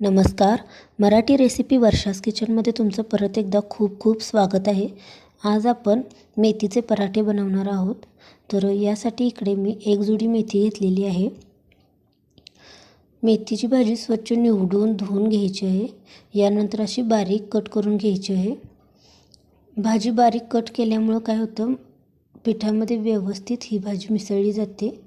नमस्कार. मराठी रेसिपी वर्षास किचनमध्ये तुमचं परत एकदा खूप खूप स्वागत आहे. आज आपण मेथीचे पराठे बनवणार आहोत. तर यासाठी इकडे मी एक जुडी मेथी घेतलेली आहे. मेथीची भाजी स्वच्छ निवडून धुवून घ्यायची आहे. यानंतर अशी बारीक कट करून घ्यायची आहे. भाजी बारीक कट केल्यामुळं काय होतं? पिठामध्ये व्यवस्थित ही भाजी मिसळली जाते.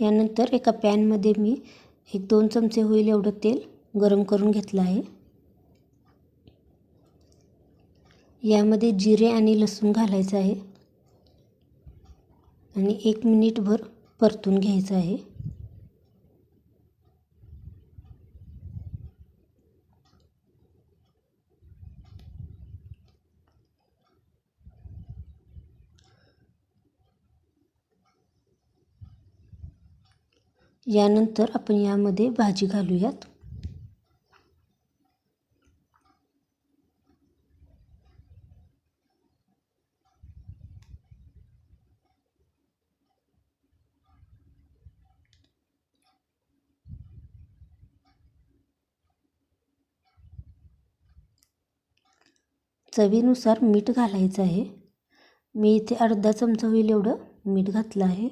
यानंतर एका पॅनमध्ये मी एक दोन चमचे होईल एवढं तेल गरम करून घेतलं आहे. यामध्ये जिरे आणि लसूण घालायचं आहे. आणि एक मिनिटभर परतून घ्यायचं आहे. यानंतर आपण यामध्ये भाजी घालूयात. चवीनुसार मीठ घालायचं आहे. मी इथे अर्धा चमचा होईल एवढं मीठ घातलं आहे.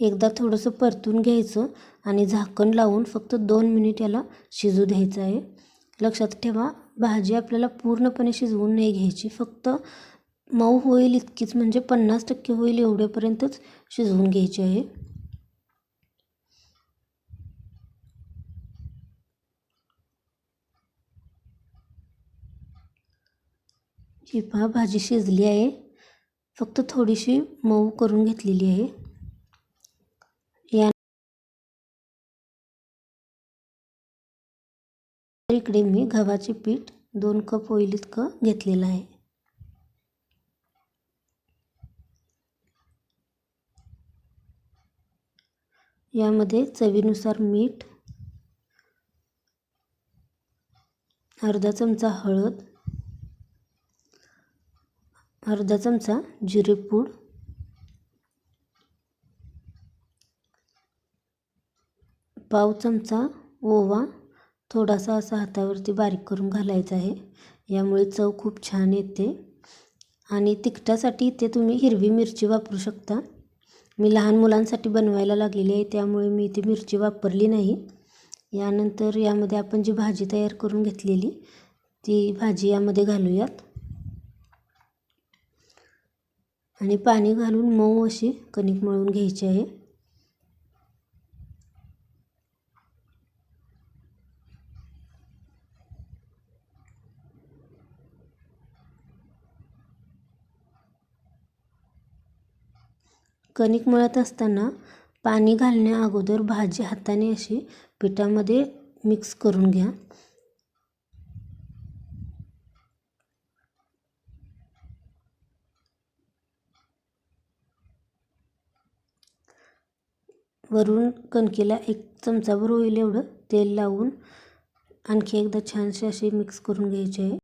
एकदा थोडंसं परतून घ्यायचं आणि झाकण लावून फक्त दोन मिनिट याला शिजू द्यायचं आहे. लक्षात ठेवा भाजी आपल्याला पूर्णपणे शिजवून नाही घ्यायची. फक्त मऊ होईल इतकीच म्हणजे पन्नास टक्के होईल एवढ्यापर्यंतच शिजवून घ्यायची आहे. ही पहा भाजी शिजली आहे. फक्त थोडीशी मऊ करून घेतलेली आहे. इकडे मी गव्हाचे पीठ दोन कप होईल इतकं घेतलेलं आहे. यामध्ये चवीनुसार मीठ अर्धा चमचा हळद अर्धा चमचा जिरेपूड पाव चमचा ओवा थोडासा असा हातावरती बारीक करून घालायचा आहे. यामुळे चव खूप छान येते. आणि तिखटासाठी इथे तुम्ही हिरवी मिरची वापरू शकता. मी लहान मुलांसाठी बनवायला लागलेली आहे त्यामुळे मी इथे मिरची वापरली नाही. यानंतर यामध्ये आपण जी भाजी तयार करून घेतलेली ती भाजी यामध्ये घालूयात. आणि पाणी घालून मऊ अशी कणिक मळून घ्यायची आहे. कणिक मळत असताना पाणी घालण्या अगोदर भाजी हाताने अशी पिठामध्ये मिक्स करून घ्या. वरून कणकेला एक चमचाभर होईल एवढं तेल लावून आणखी एकदा छानशी अशी मिक्स करून घ्यायची आहे.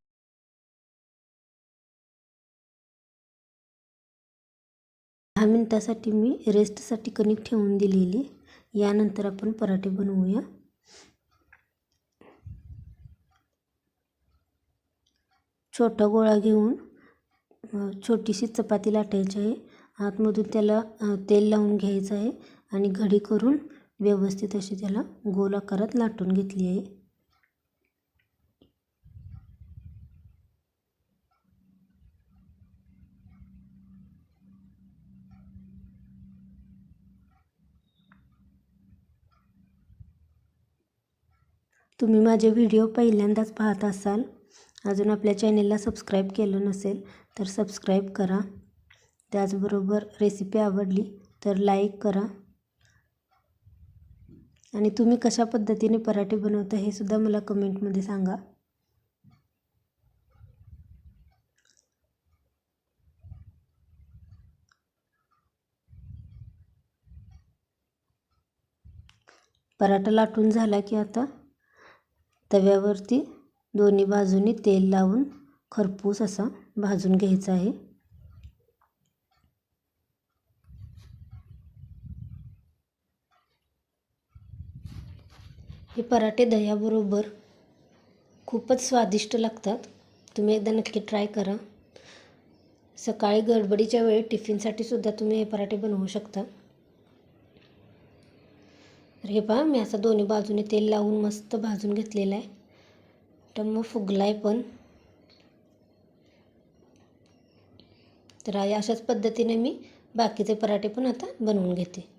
मिनटासाठी मी रेस्टसाठी कणिक ठेवून दिलेली. यानंतर आपण पराठे बनवूया. छोटा गोळा घेऊन छोटीशी चपाती लाटायची आहे. आतमधून त्याला तेल लावून घ्यायचं आहे आणि घडी करून व्यवस्थित अशी त्याला गोल आकारात लाटून घेतली आहे. तुम्ही माझे व्हिडिओ पहिल्यांदाच पाहत असाल अजून आपल्या चॅनेलला सबस्क्राईब केलं नसेल तर सबस्क्राईब करा. त्याचबरोबर रेसिपी आवडली तर लाईक करा. आणि तुम्ही कशा पद्धतीने पराठे बनवता हे सुद्धा मला कमेंटमध्ये सांगा. पराठा लाटून झाला की आता तव्यावरती दोन्ही बाजूनी तेल लावून खरपूस असा भाजून घ्यायचा आहे. हे पराठे दह्याबरोबर खूपच स्वादिष्ट लागतात. तुम्ही एकदा नक्की ट्राय करा. सकाळी गडबडीच्या वेळी टिफिनसाठी सुद्धा तुम्ही हे पराठे बनवू शकता. तर हे पहा मी असं दोन्ही बाजूने तेल लावून मस्त भाजून घेतलेलं आहे. तर मग फुगला आहे पण. तर अशाच पद्धतीने मी बाकीचे पराठे पण आता बनवून घेते.